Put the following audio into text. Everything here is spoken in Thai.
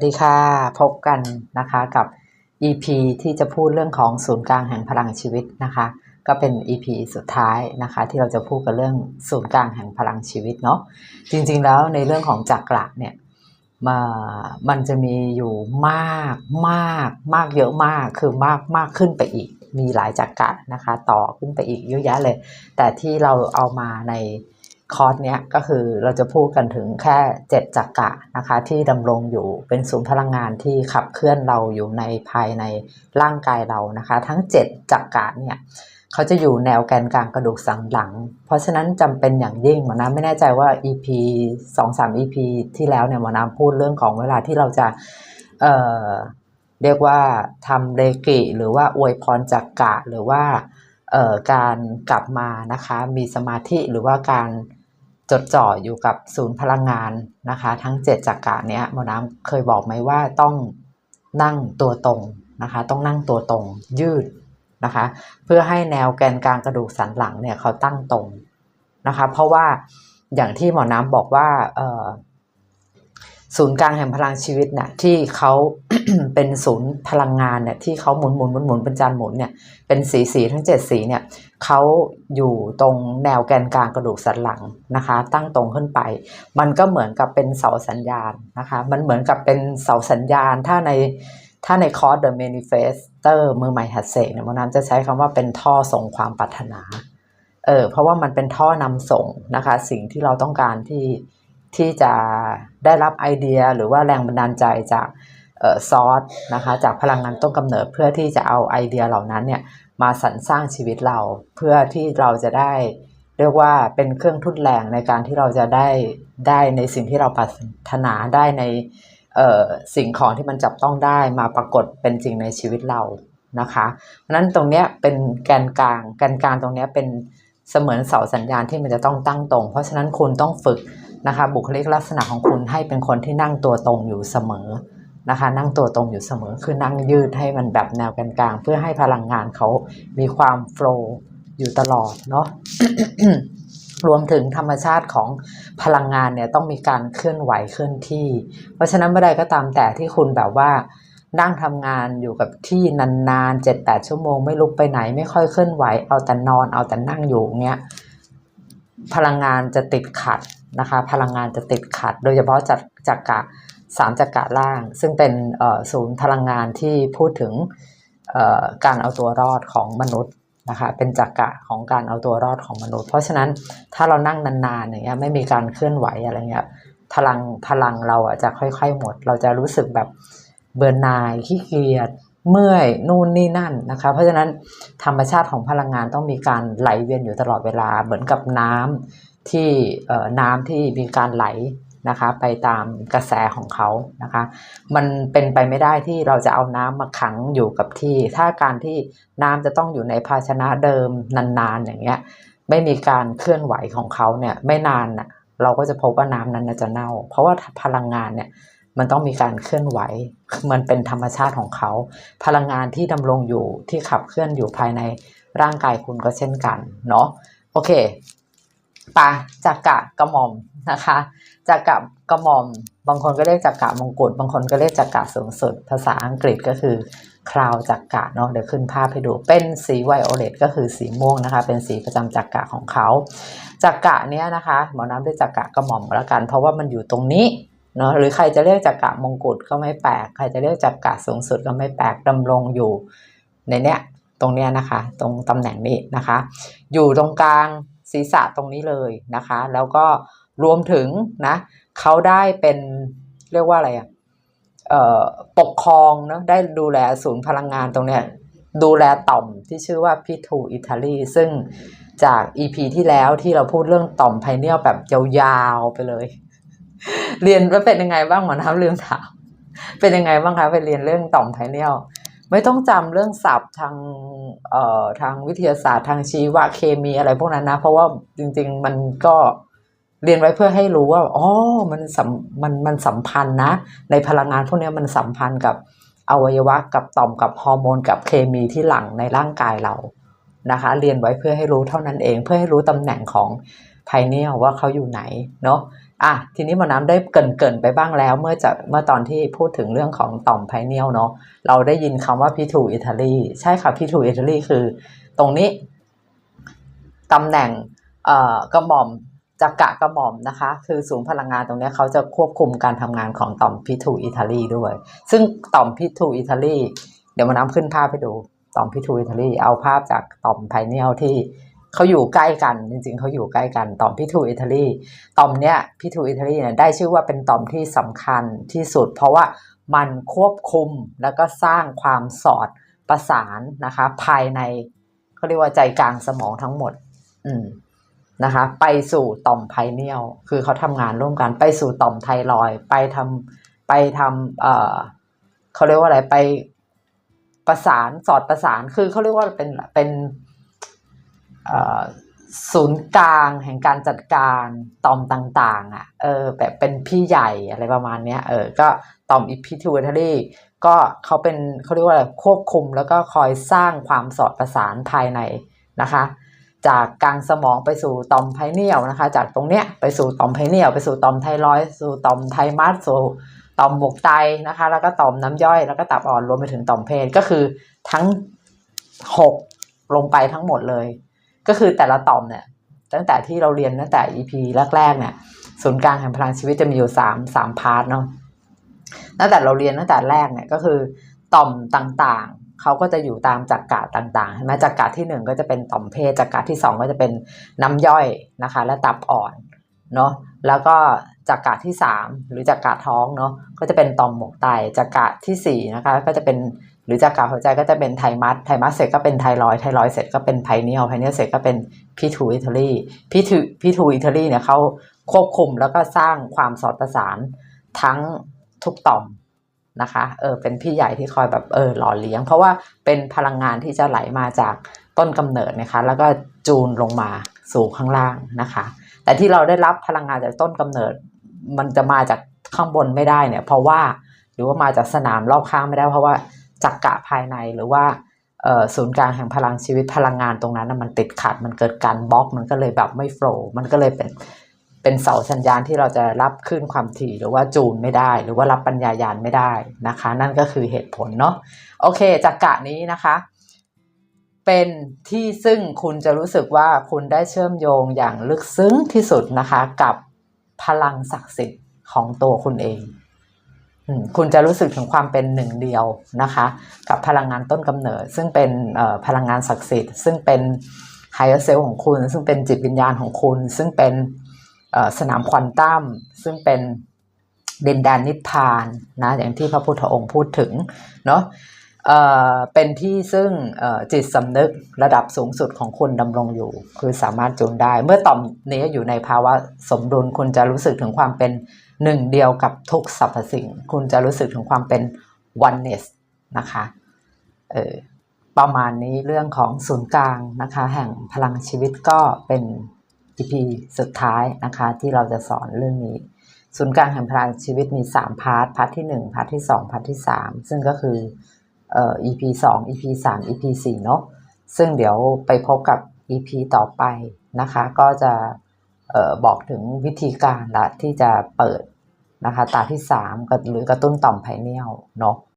สวัสดีค่ะ พบกันนะคะกับ EP ที่จะพูดเรื่องของศูนย์กลางแห่งพลังชีวิตนะคะ ก็เป็น EP สุดท้ายนะคะ ที่เราจะพูดกันเรื่องศูนย์กลางแห่งพลังชีวิตเนาะจริงๆแล้วในเรื่องของจักระเนี่ยมามันจะมีอยู่มากมากมากเยอะมากคือมากมากขึ้นไปอีก มีหลายจักระนะคะ ต่อขึ้นไปอีกเยอะแยะเลย แต่ที่เราเอามาใน คอร์สเนี้ยก็คือเราจะพูดกันถึงแค่เจ็ดจักระนะคะที่ดำรงอยู่เป็นศูนย์พลังงานที่ขับเคลื่อนเราอยู่ในภายในร่างกายเรานะคะ ทั้งเจ็ดจักระเนี่ยเขาจะอยู่แนวแกนกลางกระดูกสันหลัง เพราะฉะนั้นจำเป็นอย่างยิ่งหมอน้ำไม่แน่ใจว่า EP สองสาม EP ที่แล้วเนี่ยหมอน้ำพูดเรื่องของเวลาที่เราจะเอ่อเรียกว่าทำเรกิหรือว่าอวยพรจักระหรือว่าเอ่อการกลับมานะคะมีสมาธิหรือว่าการ จดจ่ออยู่กับศูนย์พลังงานนะคะ ทั้ง 7จักระเนี้ยหมอน้ำเคยบอกไหมว่าต้องนั่งตัวตรงนะคะ ต้องนั่งตัวตรงยืดนะคะ เพื่อให้แนวแกนกลางกระดูกสันหลังเนี่ยเขาตั้งตรงนะคะ เพราะว่าอย่างที่หมอน้ำบอกว่าเอ่อ ศูนย์กลางแห่งพลังชีวิตเนี่ยที่เขาเป็นศูนย์พลังงานเนี่ยที่เขาหมุนหมุนหมุนหมุนเป็นจานหมุนเนี่ยเป็นสีสีทั้ง 7 สีเนี่ยเขาอยู่ตรงแนวแกนกลางกระดูกสันหลังนะคะ ตั้งตรงขึ้นไป มันก็เหมือนกับเป็นเสาสัญญาณนะคะ มันเหมือนกับเป็นเสาสัญญาณถ้าในถ้าในคอร์ส The Manifestor มือใหม่หัดเสกเนี่ยมน้ำจะใช้คำว่าเป็นท่อส่งความปรารถนาเออเพราะว่ามันเป็นท่อนำส่งนะคะ สิ่งที่เราต้องการที่ ที่จะได้รับไอเดียหรือว่าแรงบันดาลใจจากซอสนะคะจากพลังงานต้นกำเนิดเพื่อที่จะเอาไอเดียเหล่านั้นเนี่ยมาสรรสร้างชีวิตเราเพื่อที่เราจะได้ เรียกว่าเป็นเครื่องทุนแรงในการที่เราจะได้ได้ในสิ่งที่เราปรารถนาได้ในสิ่งของที่มันจับต้องได้มาปรากฏเป็นจริงในชีวิตเรานะคะเพราะนั้นตรงนี้เป็นแกนกลางแกนกลางตรงนี้เป็นเสมือนเสาสัญญาณที่มันจะต้องตั้งตรง เพราะฉะนั้นคุณต้องฝึก นะคะบุคลิกลักษณะของคุณให้เป็นคนที่นั่งตัวตรงอยู่เสมอนะคะ นั่งตัวตรงอยู่เสมอคือนั่งยืดให้มันแบบแนวกลางๆ เพื่อให้พลังงานเขามีความโฟล์อยู่ตลอดเนาะรวมถึงธรรมชาติของพลังงานเนี่ยต้องมีการเคลื่อนไหวเคลื่อนที่ เพราะฉะนั้นเมื่อใดก็ตามแต่ที่คุณแบบว่านั่งทำงานอยู่กับที่นานๆเจ็ดแปดชั่วโมงไม่ลุกไปไหนไม่ค่อยเคลื่อนไหว เอาแต่นอนเอาแต่นั่งอยู่เงี้ยพลังงานจะติดขัด นะคะ พลังงานจะติดขัด โดยเฉพาะจากจากกะสามจักระล่าง ซึ่งเป็นศูนย์พลังงานที่พูดถึงการเอาตัวรอดของมนุษย์นะคะเป็นจักระของการเอาตัวรอดของมนุษย์ เพราะฉะนั้นถ้าเรานั่งนานๆอย่างเงี้ยไม่มีการเคลื่อนไหวอะไรเงี้ยพลังพลังเราอะจะค่อย ๆ หมด เราจะรู้สึกแบบเบื่อหน่ายขี้เกียจเมื่อยนู่นนี่นั่นนะคะ เพราะฉะนั้นธรรมชาติของพลังงานต้องมีการไหลเวียนอยู่ตลอดเวลาเหมือนกับน้ำ ที่น้ำที่มีการไหลนะคะ ไปตามกระแสของเขานะคะ มันเป็นไปไม่ได้ที่เราจะเอาน้ำมาขังอยู่กับที่ ถ้าการที่น้ำจะต้องอยู่ในภาชนะเดิมนานๆอย่างเงี้ยไม่มีการเคลื่อนไหวของเขาเนี่ยไม่นานน่ะเราก็จะพบว่าน้ำนั้นจะเน่า เพราะว่าพลังงานเนี่ยมันต้องมีการเคลื่อนไหว มันเป็นธรรมชาติของเขา พลังงานที่ดำรงอยู่ที่ขับเคลื่อนอยู่ภายในร่างกายคุณก็เช่นกันเนาะโอเค ไปจากกะกระหม่อมนะคะจักระกระหม่อม บางคนก็เรียกจักระมงกุฎบางคนก็เรียกจักระสูงสุด ภาษาอังกฤษก็คือคราวจักระเนาะเดี๋ยวขึ้นภาพให้ดูเป็นสีไวโอเลตก็คือสีม่วงนะคะ เป็นสีประจำจักระของเขาจักระเนี้ยนะคะหมอน้ำเรียกจักระกระหม่อมล้วกัน เพราะว่ามันอยู่ตรงนี้เนาะหรือใครจะเรียกจักระมงกุฎก็ไม่แปลกใครจะเรียกจักระสูงสุดก็ไม่แปลกดำรงอยู่ในเนี้ยตรงเนี้ยนะคะ ตรงตำแหน่งนี้นะคะ อยู่ตรงกลาง ศีรษะตรงนี้เลยนะคะ แล้วก็รวมถึงนะเขาได้เป็นเรียกว่าอะไรอะเอ่อปกครองนะได้ดูแลศูนย์พลังงานตรงเนี้ยดูแลต่อมที่ชื่อว่าพิทูอิตาลีซึ่งจาก EP ที่แล้วที่เราพูดเรื่องต่อมไพเนียลแบบยาวๆไปเลย เรียนแล้วเป็นยังไงบ้างหมอน้ำลืมถามเป็นยังไงบ้างคะไปเรียนเรื่องต่อมไพเนียล ไม่ต้องจำเรื่องศัพท์ทางเอ่อทางวิทยาศาสตร์ทางชีวเคมีอะไรพวกนั้นนะ เพราะว่าจริง ๆ มันก็เรียนไว้เพื่อให้รู้ว่าอ๋อมันสัมมันมันสัมพันธ์นะ ในพลังงานพวกนี้มันสัมพันธ์กับอวัยวะกับต่อมกับฮอร์โมนกับเคมีที่หลั่งในร่างกายเรานะคะ เรียนไว้เพื่อให้รู้เท่านั้นเอง เพื่อให้รู้ตำแหน่งของ ไพเนียลว่าเขาอยู่ไหนเนาะอะทีนี้หมอน้ำได้เกินเกินๆไปบ้างแล้วเมื่อจะเมื่อตอนที่พูดถึงเรื่องของต่อมไพเนียลเนาะเราได้ยินคำว่าพิทูอิตาลีใช่ค่ะพิทูอิตาลีคือ ตรงนี้ตำแหน่งเอ่อกระหม่อมจักระกระหม่อมนะคะ คือศูนย์พลังงานตรงเนี้ยเขาจะควบคุมการทำงานของต่อมพิทูอิตาลีด้วย ซึ่งต่อมพิทูอิตาลีเดี๋ยวมาน้ำขึ้นภาพให้ดูต่อมพิทูอิตาลีเอาภาพจากต่อมไพเนียลที่ เขาอยู่ใกล้กันจริง ๆเขาอยู่ใกล้กันต่อมพิทูอิตาลีต่อมเนี้ยพิทูอิตาลีเนี่ยได้ชื่อว่าเป็นต่อมที่สำคัญที่สุด เพราะว่ามันควบคุมแล้วก็สร้างความสอดประสานนะคะ ภายในเขาเรียกว่าใจกลางสมองทั้งหมด อืมนะคะ ไปสู่ต่อมไพเนียลคือเขาทำงานร่วมกันไปสู่ต่อมไทรอยไปทำไปทำเอ่อเขาเรียกว่าอะไรไปประสานสอดประสานคือเขาเรียกว่าเป็นเป็น ศูนย์กลางแห่งการจัดการตอมต่างๆอะเออแบบเป็นพี่ใหญ่อะไรประมาณเนี้ยเออก็ตอมอิพิทูเทอรี่ก็เขาเป็นเขาเรียกว่าอะไรควบคุมแล้วก็คอยสร้างความสอดประสานภายในนะคะ จากกลางสมองไปสู่ตอมไพเนียลนะคะ จากตรงเนี้ยไปสู่ตอมไพเนียลไปสู่ตอมไทรอยสู่ตอมไทมัสสู่ต่อมหมวกไตนะคะ แล้วก็ต่อมน้ำย่อย แล้วก็ตับอ่อนรวมไปถึงต่อมเพศก็คือทั้งหกลงไปทั้งหมดเลย ก็คือแต่ละต่อมเนี่ยตั้งแต่ที่เราเรียนตั้งแต่ EP แรกๆเนี่ยศูนย์กลางแห่งพลังชีวิตจะมีอยู่สามสามพาร์ทเนาะตั้งแต่เราเรียนตั้งแต่แรกเนี่ยก็คือต่อมต่างๆ เขาก็จะอยู่ตามจักระต่างๆใช่ไหมจักระที่หนึ่งก็จะเป็นต่อมเพศจักระที่สองก็จะเป็นน้ำย่อยนะคะ และตับอ่อนเนาะแล้วก็จักระที่สามหรือจักระท้องเนาะก็จะเป็นต่อมหมวกไตจักระที่สี่นะคะก็จะเป็น รือจากกาหัวใจก็จะเป็นไทมัสไทมัสเสร็จก็เป็นไทรอยไทรอยเสร็จก็เป็นไพเนียลไพเนียลเสร็จก็เป็นพีทูอิตาลีพีทูพีทูอิตาลีเนี่ยเขาควบคุมแล้วก็สร้างความสอดประสานทั้งทุกต่อมนะคะเออเป็นพี่ใหญ่ที่คอยแบบเออหล่อเลี้ยง เพราะว่าเป็นพลังงานที่จะไหลมาจากต้นกำเนิดนะคะ แล้วก็จูนลงมาสู่ข้างล่างนะคะ แต่ที่เราได้รับพลังงานจากต้นกำเนิด มันจะมาจากข้างบนไม่ได้เนี่ย เพราะว่าหรือว่ามาจากสนามรอบข้างไม่ได้เพราะว่า จักกะภายในหรือว่าศูนย์กลางแห่งพลังชีวิตพลังงานตรงนั้นมันติดขัดมันเกิดการบล็อกมันก็เลยแบบไม่โฟล์มันก็เลยเป็นเป็นเสาสัญญาณที่เราจะรับคลื่นความถี่หรือว่าจูนไม่ได้ หรือว่ารับปัญญายานไม่ได้นะคะ นั่นก็คือเหตุผลเนาะโอเคจักกะนี้นะคะ เป็นที่ซึ่งคุณจะรู้สึกว่าคุณได้เชื่อมโยงอย่างลึกซึ้งที่สุดนะคะ กับพลังศักดิ์สิทธิ์ของตัวคุณเอง คุณจะรู้สึกถึงความเป็นหนึ่งเดียวนะคะ กับพลังงานต้นกำเนิด ซึ่งเป็นพลังงานศักดิ์สิทธิ์ ซึ่งเป็นไฮเออร์เซลของคุณ ซึ่งเป็นจิตวิญญาณของคุณ ซึ่งเป็นสนามควอนตัมซึ่งเป็นดินแดนนิพพานนะอย่างที่พระพุทธองค์พูดถึงเนาะเเป็นที่ซึ่งจิตสำนึกระดับสูงสุดของคุณดำรงอยู่ คือสามารถจูนได้ เมื่อต่อมนี้อยู่ในภาวะสมดุลคุณจะรู้สึกถึงความเป็น หนึ่งเดียวกับทุกสรรพสิ่ง คุณจะรู้สึกถึงความเป็น oneness นะคะเออประมาณนี้เรื่องของศูนย์กลางนะคะ แห่งพลังชีวิตก็เป็น EP สุดท้ายนะคะที่เราจะสอนเรื่องนี้ ศูนย์กลางแห่งพลังชีวิตมี 3 พาร์ท พาร์ทที่ 1 พาร์ทที่ 2 พาร์ทที่ 3 ซึ่งก็คือเอ่อ EP 2 EP 3 EP 4 เนาะซึ่งเดี๋ยวไปพบกับ EP ต่อไปนะคะ ก็จะบอกถึงวิธีการละที่จะเปิด นะคะ ตาที่3กับหรือกระตุ้นต่อมไพเนียลเนาะ